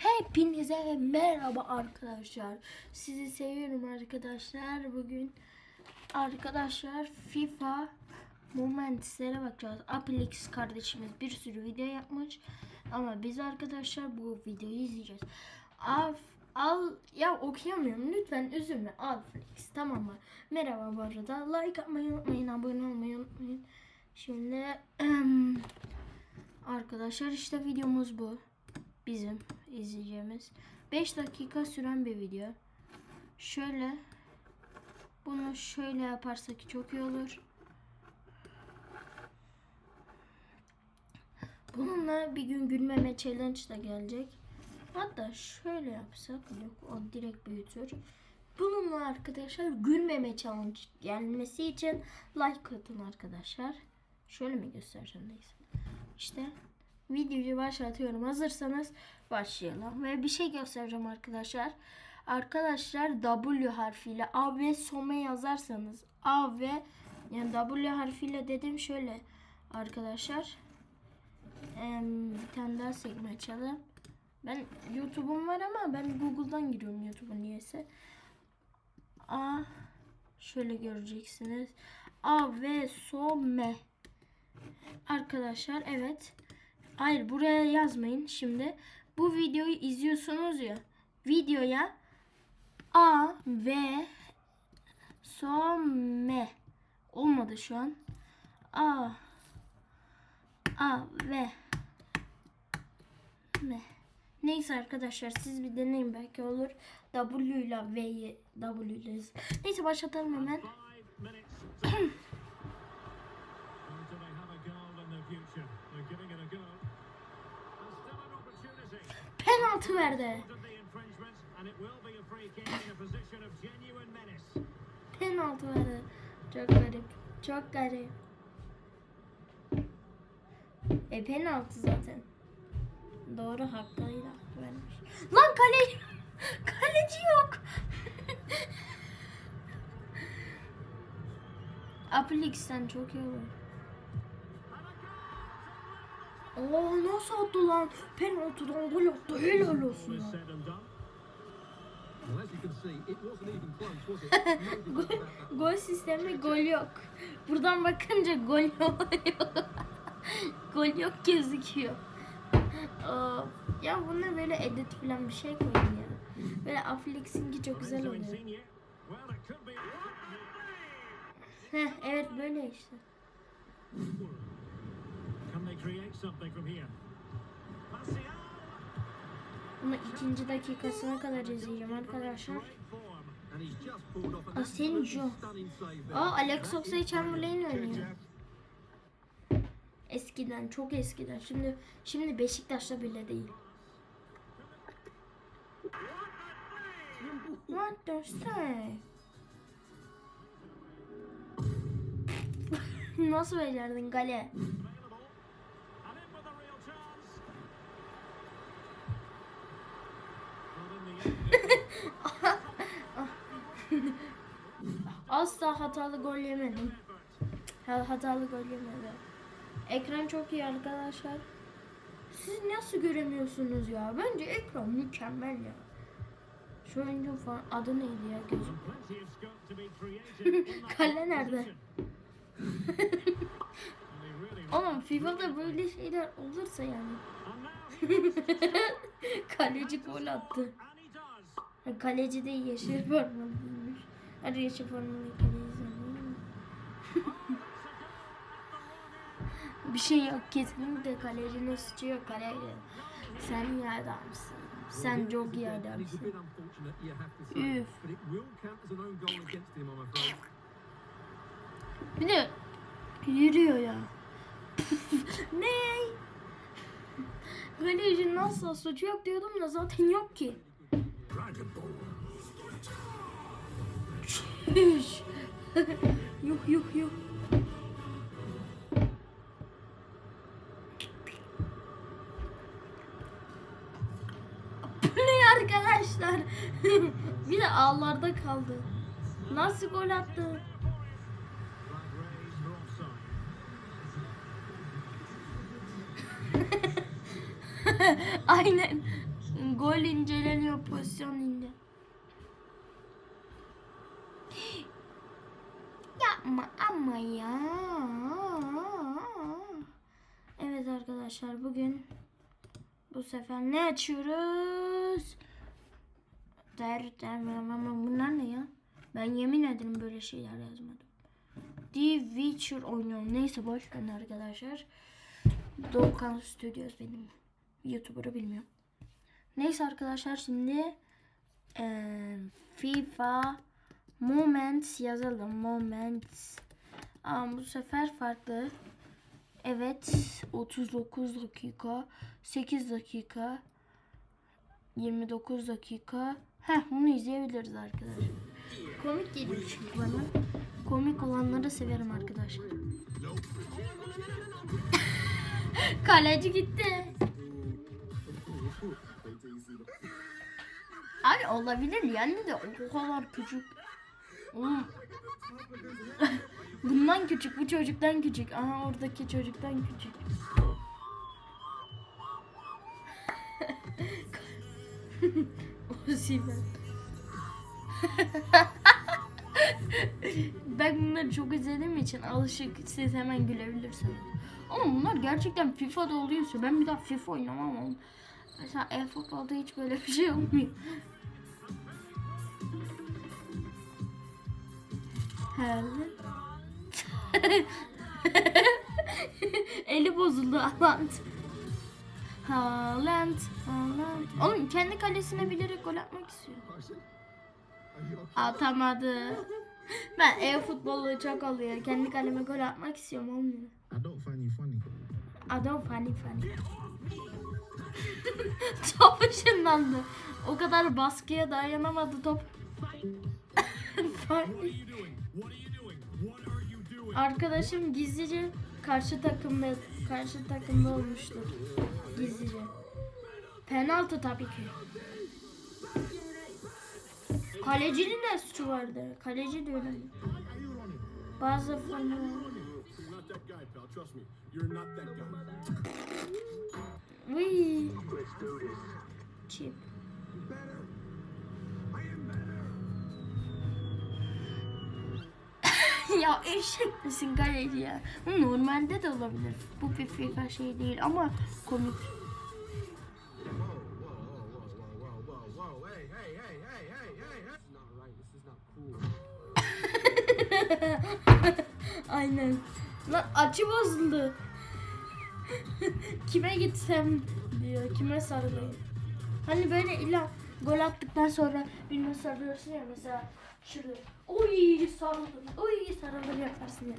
Hepinize merhaba arkadaşlar. Sizi seviyorum arkadaşlar. Bugün arkadaşlar FIFA Moments'lere bakacağız. Apelix kardeşimiz bir sürü video yapmış. Ama biz arkadaşlar bu videoyu izleyeceğiz. Al, al ya okuyamıyorum. Lütfen üzülme. Alflix tamam mı? Merhaba bu arada. Like atmayı unutmayın. Abone olmayı unutmayın. Şimdi arkadaşlar işte videomuz bu bizim izleyeceğimiz 5 dakika süren bir video. Şöyle bunu şöyle yaparsak çok iyi olur. Bununla bir gün gülmeme challenge da gelecek. Hatta şöyle yapsak yok o direkt büyütür. Bununla arkadaşlar gülmeme challenge gelmesi için like atın arkadaşlar. Şöyle mi göstereceğim neyse. İşte videoyu başlatıyorum. Hazırsanız başlayalım. Ve bir şey göstereceğim arkadaşlar. Arkadaşlar W harfiyle A ve Some yazarsanız A ve yani W harfiyle dedim şöyle arkadaşlar. Em, bir tane daha sekme açalım. Ben YouTube'um var ama ben Google'dan giriyorum YouTube'un niyeyse. A şöyle göreceksiniz. A ve Some Arkadaşlar evet. Hayır buraya yazmayın şimdi. Bu videoyu izliyorsunuz ya. Videoya A ve Some olmadı şu an. A A ve M. Neyse arkadaşlar siz bir deneyin belki olur. W ile V'yi W ile. Neyse başlatalım hemen. genuine menace. Penaltı verdi. Çok garip. Çok garip. E penaltı zaten. Doğru hakkıyla vermiş. Lan kaleci. Kaleci yok. Apelix'ten çok iyi olur. Oo nasıl attı lan? Penaltıdan gol attı. Helal olsun lan. Gol, gol sistemi gol yok. Buradan bakınca gol oluyor. gol yok gözüküyor. Aa, ya buna böyle edit falan bir şey koyun ya. Böyle Afflex'inki çok güzel oluyor. Heh, evet böyle işte. Ama ikinci dakikasına kadar izleyeceğim arkadaşlar. Asenjo. there. Aa Alex Oxlade-Chamberlain oynuyor. Jeff. Eskiden, çok eskiden. Şimdi şimdi Beşiktaş'ta bile değil. What the say? Nasıl becerdin Gale? Asla hatalı gol yemedim. Hatalı gol yemedim. Ekran çok iyi arkadaşlar. Siz nasıl göremiyorsunuz ya? Bence ekran mükemmel ya. Şu oyuncunun falan adı neydi ya that Kale nerede? Oğlum FIFA'da böyle şeyler olursa yani. Kaleci gol attı. Kaleci de yeşil formalıymış. Hadi yeşil formalı kaleci zannediyorum. Bir şey yok kesinlikle kalecinin suçu yok kaleci. Sen iyi adamsın. Sen çok iyi adamsın. Üf. Bir de yürüyor ya. ne? Kalecinin asla suçu yok diyordum da zaten yok ki. Çüş. yuh yuh yuh. Bu ne arkadaşlar? bir de ağlarda kaldı. Nasıl gol attı? Aynen. Gol inceleniyor pozisyon indi. Yapma ama ya. Evet arkadaşlar bugün bu sefer ne açıyoruz? Der, der, bunlar ne ya? Ben yemin ederim böyle şeyler yazmadım. The Witcher oynuyorum. Neyse boş ver arkadaşlar. Doğukan Studios benim. YouTuber'ı bilmiyorum. Neyse arkadaşlar şimdi eee, FIFA Moments yazalım. Moments. Ama bu sefer farklı. Evet 39 dakika 8 dakika 29 dakika Heh bunu izleyebiliriz arkadaşlar. Komik geliyor çünkü bana. Komik olanları severim arkadaşlar. Kaleci gitti. Abi olabilir yani de o kadar küçük. Oğlum. Bundan küçük, bu çocuktan küçük. Aha oradaki çocuktan küçük. Osimhen. ben bunları çok izlediğim için alışık siz hemen gülebilirsiniz. Ama bunlar gerçekten FIFA'da oluyorsa ben bir daha FIFA oynamam oğlum. Mesela e-futbolda hiç böyle bir şey olmuyor. Herhalde. Eli bozuldu Haaland. Haaland. Haaland. Oğlum kendi kalesine bilerek gol atmak istiyor. Atamadı. Ben e-futbolu çok oluyor. Kendi kaleme gol atmak istiyorum olmuyor. I don't you funny. Adam funny funny. Top ışınlandı. O kadar baskıya dayanamadı top. Arkadaşım gizlice karşı takımda karşı takımda olmuştu. Gizlice. Penaltı tabii ki. Kalecinin de suçu vardı. Kaleci de öyle. Bazı falan. Vıy. Çip. ya eşek misin kaleci ya? Bu normalde de olabilir. Bu bir FIFA şey değil ama komik. Aynen. Lan açı bozuldu. kime gitsem diyor. Kime sarılayım. Hani böyle illa gol attıktan sonra birine sarılıyorsun ya mesela şurada. Oy sarıldım. Oy sarıldım yaparsın ya.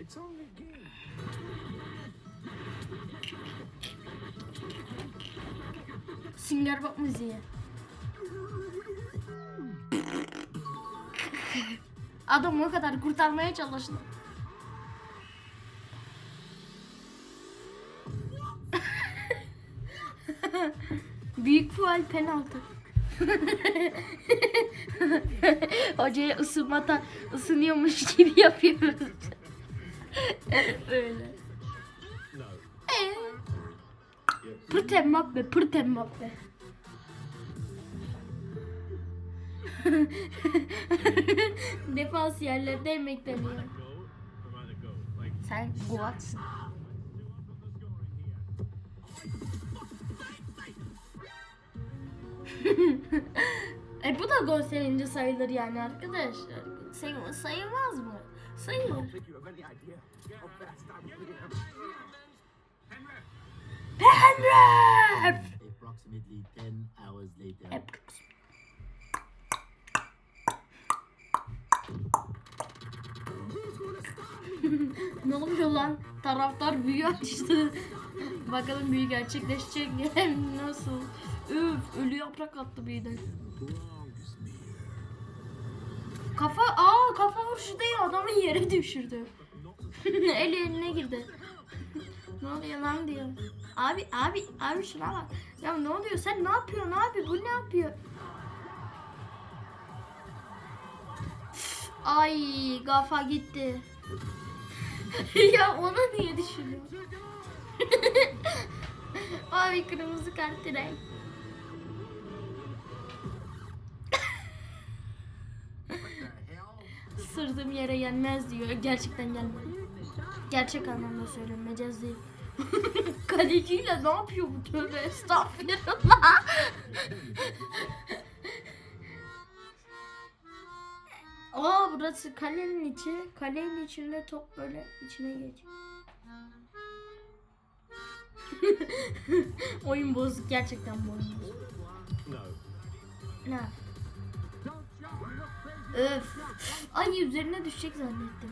It's only game. Sünger Bob müziği. Adam o kadar kurtarmaya çalıştı. Büyük faal penaltı. Hocaya ısınmadan ısınıyormuş gibi yapıyoruz. Öyle. Ee? Pırt pırt Mbappe. Defans yerlerde emek deniyor. Sen Guatsın. e bu da gol sevinci sayılır yani arkadaşlar. Sayılmaz, sayılmaz mı? Sayılır. Penref! Approximately 10 hours later. Ne oluyor lan? Taraftar büyü açtı. Bakalım büyü gerçekleşecek mi? Nasıl? Üf, ölü yaprak attı büyüden. Kafa, aa kafa vuruşu değil adamı yere düşürdü. Eli eline girdi. ne oluyor lan diyor. Abi abi abi şuna bak. Ya ne oluyor sen ne yapıyorsun abi bu ne yapıyor? Ay kafa gitti. ya ona niye düşürüyorsun? Abi kırmızı kart direkt. Sırdığım yere gelmez diyor. Gerçekten gelmedi. Gerçek anlamda söylüyorum. Mecaz değil. Kaleciyle ne yapıyor bu tövbe estağfirullah. Aa burası kalenin içi. Kalenin içinde top böyle içine geçiyor. oyun bozuk gerçekten bozuk. No. Ne? Öf. Ay üzerine düşecek zannettim.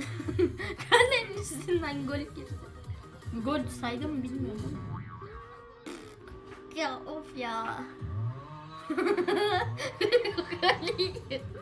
Kalenin üstünden gol girdi. Gol saydı mı bilmiyorum. Ya of ya. おかえり。